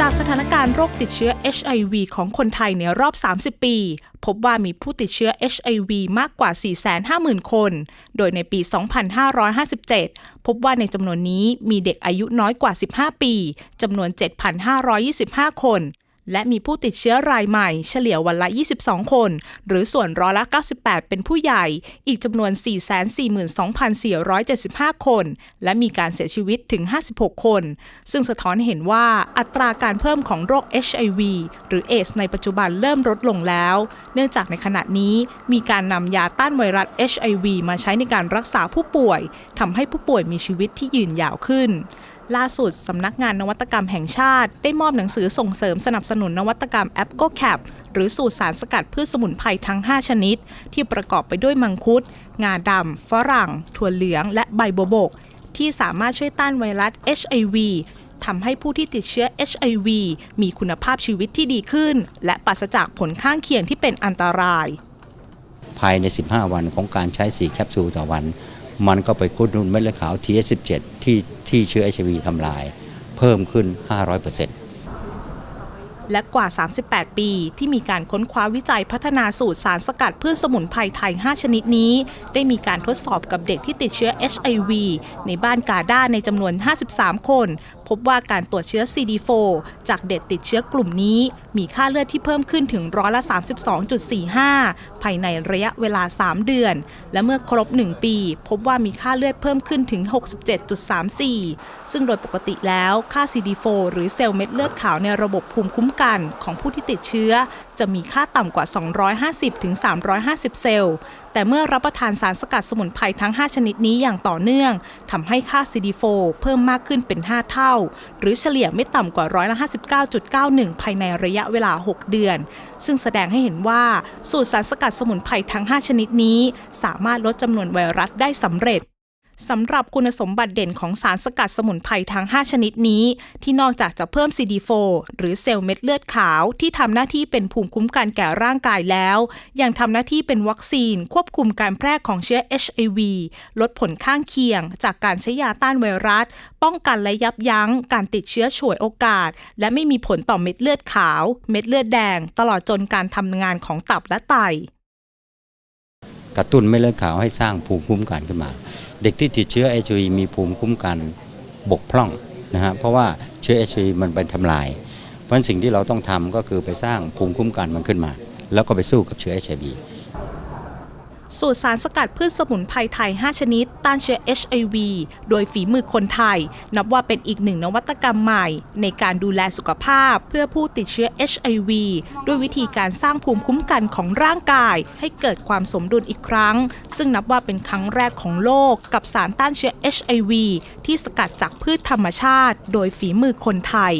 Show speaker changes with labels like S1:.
S1: จากสถานการณ์โรคติดเชื้อ HIV ของคนไทยในรอบ 30 ปี พบว่ามีผู้ติดเชื้อ HIV มากกว่า 450,000 คน โดยในปี 2557 พบว่าในจำนวนนี้มีเด็กอายุน้อยกว่า 15 ปี จำนวน 7,525 คน และมีผู้ติดเชื้อรายใหม่เฉลี่ยวันละ 22 คน หรือส่วนร้อยละ 98 เป็นผู้ใหญ่ อีกจำนวน 442,475 คน และมีการเสียชีวิตถึง 56 คน ซึ่งสะท้อนเห็นว่าอัตราการเพิ่มของโรค HIV หรือเอสในปัจจุบันเริ่มลดลงแล้ว เนื่องจากในขณะนี้มีการนำยาต้านไวรัส HIV มาใช้ในการรักษาผู้ป่วยทำให้ผู้ป่วยมีชีวิตที่ยืนยาวขึ้น ล่าสุดสำนักงานนวัตกรรมแห่งชาติ ได้มอบหนังสือส่งเสริมสนับสนุนนวัตกรรมแอปโกแคปหรือสูตรสารสกัดพืชสมุนไพรทั้ง 5 ชนิด ที่ประกอบไปด้วยมังคุด งาดำ ฝรั่ง ถั่วเหลือง และใบโบวบก ที่สามารถช่วยต้านไวรัส HIV ทำให้ผู้ที่ติดเชื้อ HIV มีคุณภาพชีวิตที่ดีขึ้น และปราศจากผลข้างเคียงที่เป็นอันตราย
S2: ภายใน 15 วันของการใช้ 4 แคปซูลต่อวัน มันก็ไปกุดนุนเม็ดเลือดขาว TS17 ที่ที่เชื้อ HIV ทำลาย เพิ่มขึ้น 500%
S1: และกว่า 38 ปี ที่มีการค้นคว้าวิจัยพัฒนาสูตรสารสกัดพืชสมุนไพรไทย 5 ชนิดนี้ ได้มีการทดสอบกับเด็กที่ติดเชื้อ HIV ในบ้านกาด้าในจำนวน 53 คน พบว่าการตรวจเชื้อ CD4 จากเด็กติดเชื้อกลุ่มนี้ มีค่าเลือดที่เพิ่มขึ้นถึงร้อยละ 32.45 ภายในระยะเวลา 3 เดือน และเมื่อครบ 1 ปี พบว่ามีค่าเลือดเพิ่มขึ้นถึง 67.34 ซึ่งโดยปกติแล้วค่า CD4 หรือเซลล์เม็ดเลือดขาวในระบบภูมิคุ้มกันของผู้ที่ติดเชื้อ จะมีค่าต่ำกว่า 250ถึง350 เซลล์ แต่เมื่อรับประทานสารสกัดสมุนไพรทั้ง 5 ชนิดนี้อย่างต่อเนื่องทำให้ค่า CD4 เพิ่มมากขึ้นเป็น 5 เท่า หรือเฉลี่ยไม่ต่ำกว่าร้อยละ59.91 ภายในระยะเวลา 6 เดือน ซึ่งแสดงให้เห็นว่าสูตรสารสกัดสมุนไพรทั้ง 5 ชนิดนี้ สามารถลดจำนวนไวรัสได้สำเร็จ สำหรับคุณสมบัติเด่นของสารสกัดสมุนไพรทั้ง 5 ชนิดนี้ ที่นอกจากจะเพิ่ม CD4 หรือเซลล์เม็ดเลือดขาวที่ทำหน้าที่เป็นภูมิคุ้มกันแก่ร่างกายแล้ว ยังทำหน้าที่เป็นวัคซีน ควบคุมการแพร่ของเชื้อ HIV ลดผลข้างเคียง จากการใช้ยาต้านไวรัส ป้องกันและยับยั้ง การติดเชื้อฉวยโอกาส และไม่มีผลต่อเม็ดเลือดขาว เม็ดเลือดแดง ตลอดจนการทำงานของตับและไต
S2: กระตุ้นเม็ดเลือดขาวให้สร้างภูมิคุ้มกันขึ้นมา เด็กที่ติดเชื้อ HIV มีภูมิคุ้มกันบกพร่องนะฮะเพราะว่าเชื้อ HIV มันเป็นทำลาย เพราะฉะนั้นสิ่งที่เราต้องทำก็คือไปสร้างภูมิคุ้มกันมันขึ้นมา แล้วก็ไปสู้กับเชื้อ HIV
S1: สูตรสารสกัดพืชสมุนไพรไทย 5 ชนิด ต้านเชื้อ HIV โดยฝีมือคนไทย นับว่าเป็นอีกหนึ่งนวัตกรรมใหม่ ในการดูแลสุขภาพเพื่อผู้ติดเชื้อ HIV ด้วยวิธีการสร้างภูมิคุ้มกันของร่างกาย ให้เกิดความสมดุลอีกครั้ง ซึ่งนับว่าเป็นครั้งแรกของโลกกับสารต้านเชื้อ HIV ที่สกัดจากพืชธรรมชาติ โดยฝีมือคนไทย